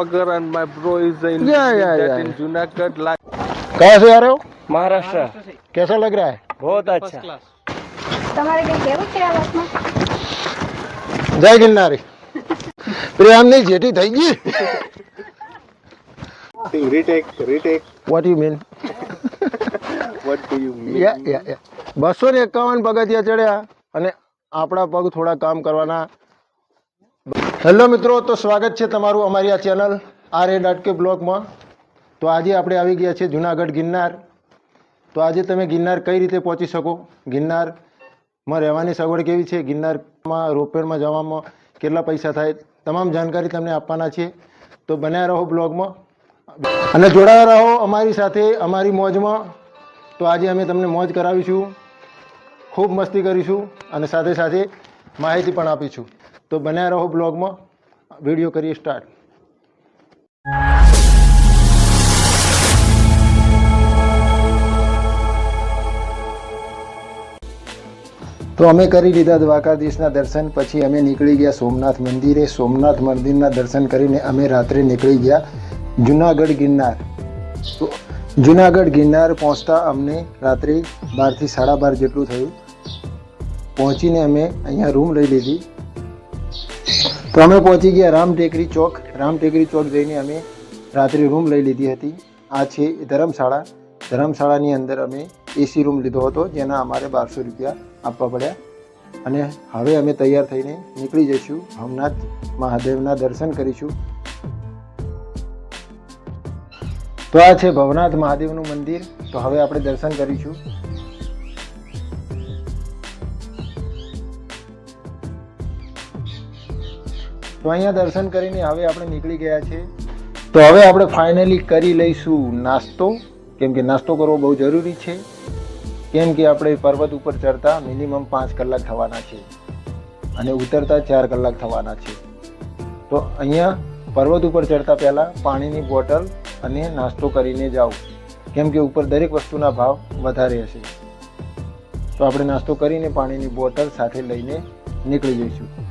blogger and my bro is in, Yeah, yeah, that yeah. in Junagadh. Like कहाँ से आ रहे हो महाराष्ट्र कैसा लग रहा है बहुत अच्छा તમારે કઈ કહેવું છે આ વાતમાં જય ગિરનારી પ્રેમની જેટી થઈ ગઈ retake, retake. What you mean What do you mean? Yeah yeah yeah બસો ને એકાવન પગથિયા ચડ્યા અને આપણા પગ થોડા કામ કરવાના હેલો મિત્રો, તો સ્વાગત છે તમારું અમારી આ ચેનલ આર એ ડોટ કે બ્લોગમાં. તો આજે આપણે આવી ગયા છીએ જુનાગઢ ગિરનાર. તો આજે તમે ગિરનાર કઈ રીતે પહોંચી શકો? ગિરનારમાં રહેવાની સગવડ કેવી છે? ગિરનારમાં રોપવેમાં જવામાં કેટલા પૈસા થાય? તમામ જાણકારી તમને આપવાના છે તો બન્યા રહો બ્લોગમાં. અને જોડાયા રહો અમારી સાથે, અમારી મોજમાં. તો આજે અમે તમને મોજ કરાવીશું, ખૂબ મસ્તી કરીશું અને સાથે સાથે માહિતી પણ આપીશું. તો બન્યા રહો બ્લોગમાં. વીડિયો કરીએ સ્ટાર્ટ તો અમે કરી લીધા દ્વારકાધીશના દર્શન, પછી અમે નીકળી ગયા સોમનાથ મંદિરે. સોમનાથ મંદિરના દર્શન કરીને અમે રાત્રે નીકળી ગયા જુનાગઢ ગિરનાર. તો જુનાગઢ ગિરનાર પહોંચતા અમને રાત્રે બારથી સાડા બાર જેટલું થયું. પહોંચીને અમે અહીંયા રૂમ લઈ લીધી. તો અમે પહોંચી ગયા રામ ટેકરી ચોક. રામ ટેકરી ચોક જઈને અમે રાત્રે રૂમ લઈ લીધી હતી. આ છે ધર્મશાળા. ધર્મશાળાની અંદર અમે એસી રૂમ લીધો હતો, જેના અમારે બારસો રૂપિયા આપવા પડ્યા. અને હવે અમે તૈયાર થઈને નીકળી જઈશું. ભવનાથ મહાદેવના દર્શન કરીશું. તો આ છે ભવનાથ મહાદેવનું મંદિર. તો હવે આપણે દર્શન કરીશું. તો અહીંયા દર્શન કરીને હવે આપણે નીકળી ગયા છે તો હવે આપણે ફાઇનલી કરી લઈશું નાસ્તો. કેમ કે નાસ્તો કરવો બહુ જરૂરી છે. કેમ કે આપણે પર્વત ઉપર ચડતા મિનિમમ પાંચ કલાક થવાના છે. અને ઉતરતા ચાર કલાક થવાના છે. તો અહીંયા પર્વત ઉપર ચડતા પહેલાં પાણીની બોટલ અને નાસ્તો કરીને જાઓ. કેમ કે ઉપર દરેક વસ્તુના ભાવ વધારે હશે. તો આપણે નાસ્તો કરીને પાણીની બોટલ સાથે લઈને નીકળી જઈશું.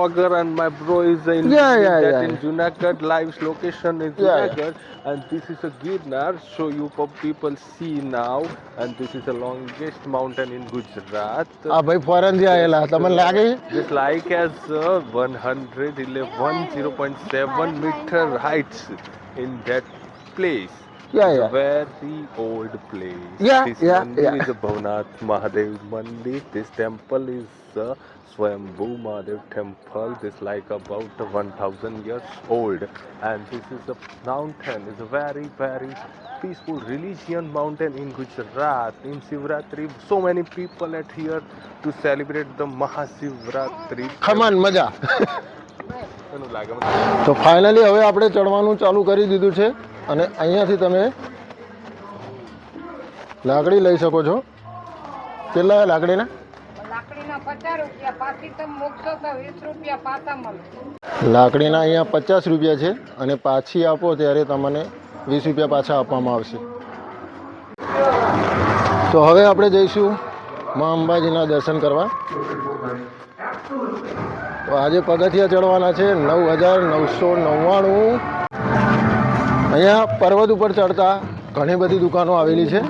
vlogger and my bro is in yeah, yeah, yeah. in Junagadh. Live's location is yeah, Junagadh, yeah. and this is a Girnar. So you people see now, and this is the longest mountain in Gujarat. Ah, by foreign the This like as uh, 111.7 meter heights in that place. Yeah, yeah. a very old place. Yeah, this yeah, mandir yeah. is a Bhavanath Mahadev Mandir. This temple is a Swambhu Mahadev temple. This like about 1000 years old. And this is a mountain. It's a very, very peaceful religion mountain in Gujarat. In Shivratri, so many people at here to celebrate the Mahashivratri. Come on, maja. તો finally હવે આપણે ચડવાનું ચાલુ કરી દીધું છે અને અહીંયાથી તમે લાકડી લઈ શકો છો. કેટલા લાકડીના? લાકડીના અહીંયા પચાસ રૂપિયા છે અને પાછી આપો ત્યારે તમને વીસ રૂપિયા પાછા આપવામાં આવશે. તો હવે આપણે જઈશું મા અંબાજીના દર્શન કરવા. તો આજે પગથિયા ચડવાના છે નવ હજાર નવસો નવ્વાણું. અહીંયા પર્વત ઉપર ચડતા ઘણી બધી દુકાનો આવેલી છે.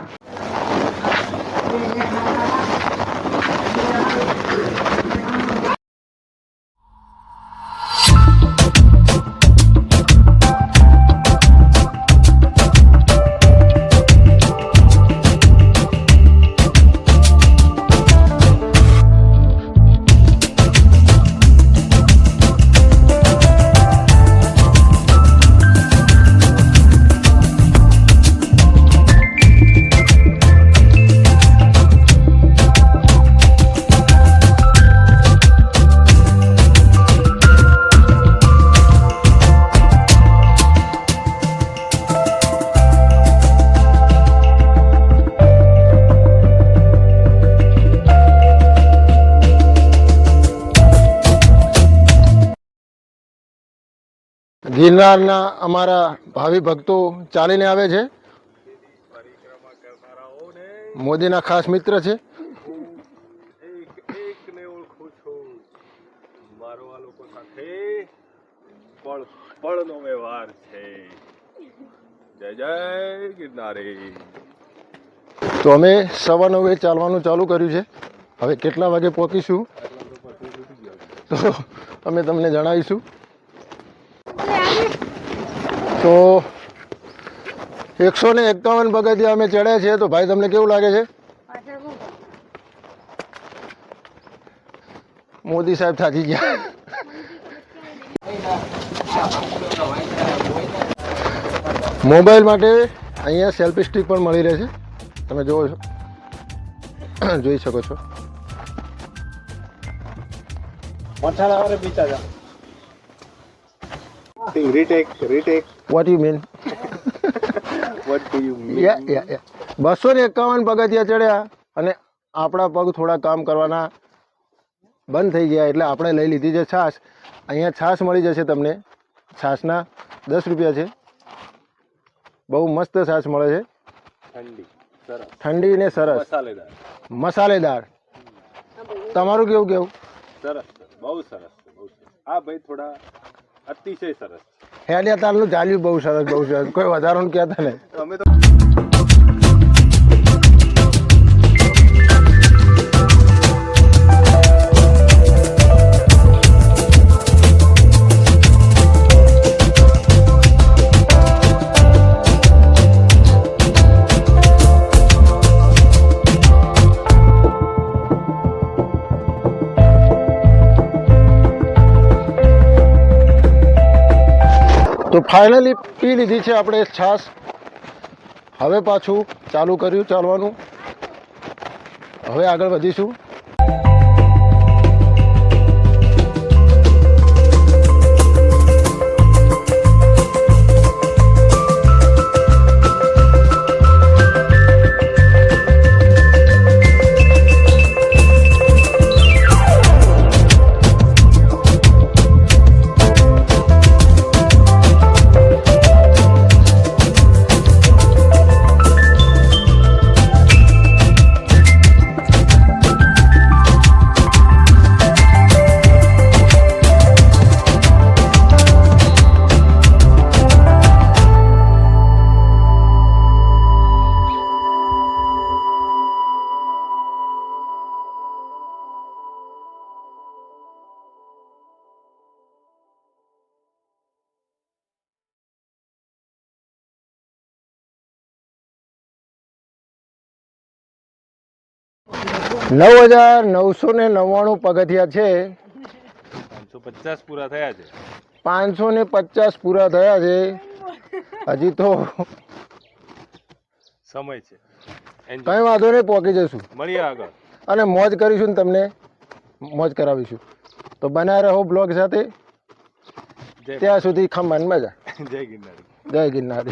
ગિરનારના અમારા ભાવિ ભક્તો ચાલીને આવે છે. મોદીના ખાસ મિત્ર છે. જય જય ગિરનારી તો અમે સવા નવે ચાલવાનું ચાલુ કર્યું છે. હવે કેટલા વાગે પહોંચીશું? તો અમે તમને જણાવીશું. તો એકસો ને એકાવન પગથિયા અમે ચડ્યા છીએ. તો ભાઈ, તમને કેવું લાગે છે? મોદી સાહેબ થાકી ગયા. મોબાઈલ માટે અહીંયા સેલ્ફી સ્ટિક પણ મળી રહે છે. તમે જોવો છો. જોઈ શકો છો. Retake do what you mean do you mean? Ya ya ya બસો ને એકાવન પગથિયા ચડ્યા અને આપણા પગ થોડા કામ કરવાના બંધ થઈ ગયા એટલે આપણે લઈ લીધી છે છાશ. અહીંયા છાશ મળી જશે તમને. છાશના દસ રૂપિયા છે. બહુ મસ્ત છાશ મળે છે. ઠંડી. સરસ. ઠંડી ને સરસ. મસાલેદાર. મસાલેદાર. તમારું કેવું કેવું? સરસ બહુ સરસ હા બહુ સરસ. આ ભાઈ થોડા અતિશય સરસ. હેડિયા તાલનું ચાલ્યું બહુ સરસ બહુ સરસ. કોઈ વધારો કહેતા નહીં અમે તો તો ફાઇનલી પી લીધી છે આપણે છાશ. હવે પાછું ચાલુ કર્યું, ચાલવાનું. હવે આગળ વધીશું. નવ હજાર નવસો ને નવ્વાણું પગથિયા છે. પાંચસો પચાસ પૂરા થયા છે. પાંચસો ને પચાસ પૂરા થયા છે. હજી તો સમય છે. કઈ વાંધો નહીં પહોંચી જશું મળીએ આગળ. અને મોજ કરીશું ને તમને. મોજ કરાવીશું. તો બનાવી રહો બ્લોગ સાથે. ત્યાં સુધી ખમણ મજા. જય ગિરનારી. જય ગિરનારી.